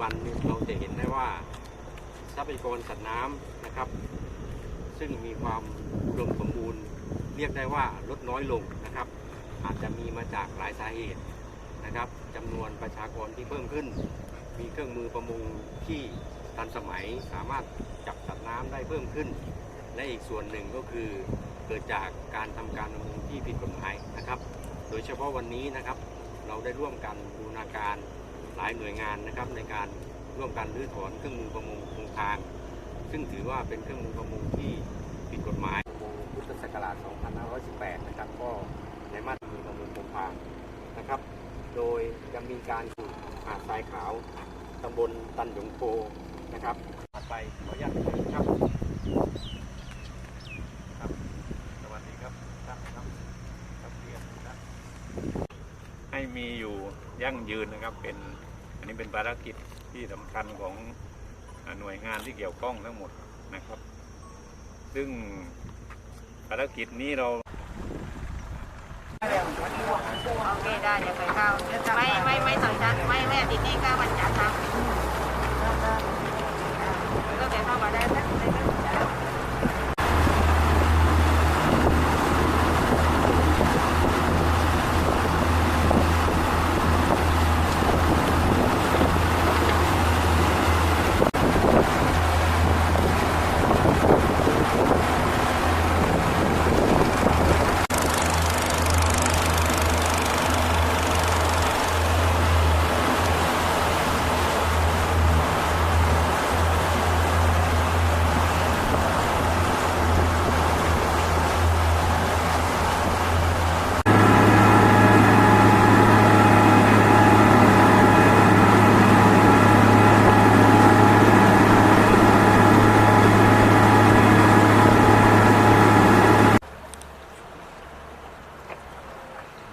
บันนี้เราจะเห็นได้ว่าทรัพยากรสัตว์น้ำนะครับ ซึ่งมีความอุดมสมบูรณ์เรียกได้ว่าลดน้อยลงนะครับ อาจจะมีมาจากหลายสาเหตุนะครับจำนวนประชากรที่เพิ่มขึ้น มีเครื่องมือประมงที่ทันสมัยสามารถจับสัตว์น้ำได้เพิ่มขึ้น และอีกส่วนหนึ่งก็คือเกิดจากการทำการประมงที่ผิดกฎหมายนะครับ โดยเฉพาะวันนี้นะครับ เราได้ร่วมกันบูรณาการ หลายหน่วยงานนะครับในการร่วมกันรื้อถอนเครื่องมือประมงคงทาง ซึ่งถือว่าเป็นเครื่องมือประมงที่ผิดกฎหมายประมงพุทธศักราช 2518 นะครับ ก็ในมาตราประมงคงทางนะครับ โดยจะมีการสู่หาดทรายขาวตำบลตันหยงโพนะครับถัดไปขออนุญาตครับสวัสดีครับท่านครับครับเรียนนะให้มีอยู่ยั่งยืนนะครับเป็น อันนี้เป็นภารกิจที่สำคัญของหน่วยงานที่เกี่ยวข้องทั้งหมดนะครับ ซึ่งภารกิจนี้เราโอเคได้เดี๋ยวไปเข้าไม่ไม่ไม่สนใจไม่ไม่อาทิตย์นี้ก็วันจันทร์ครับก็เดี๋ยวเข้ามาได้สักไม่ไม่สนใจ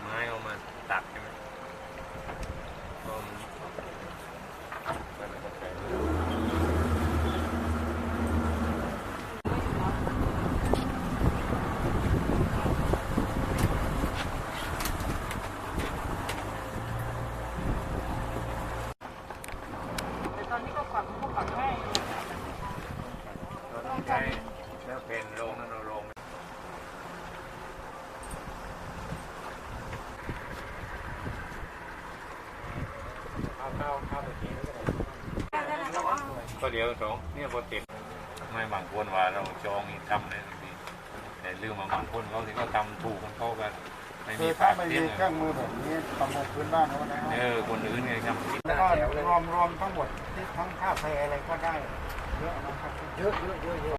ไม้เอามาตัดใช่ไหมก็มันมันก็ใช้เราต้อง ใช้แล้วเป็นโรงนั้นเราลงก็เดี๋ยวสองเนี่ยพอติดไม่บางคนว่าเราจองนี่ทำเลยทีแต่ลืมมาบางคนเขาที่เขาทำถูกของเขากันไม่มีปากเสียงเครื่องมือแบบนี้ประมงพื้นบ้านเขานะเออคนอื่นไงทำผิดแล้วก็รวมรวมทั้งหมดทั้งค่าแพอะไรก็ได้ よよよよ。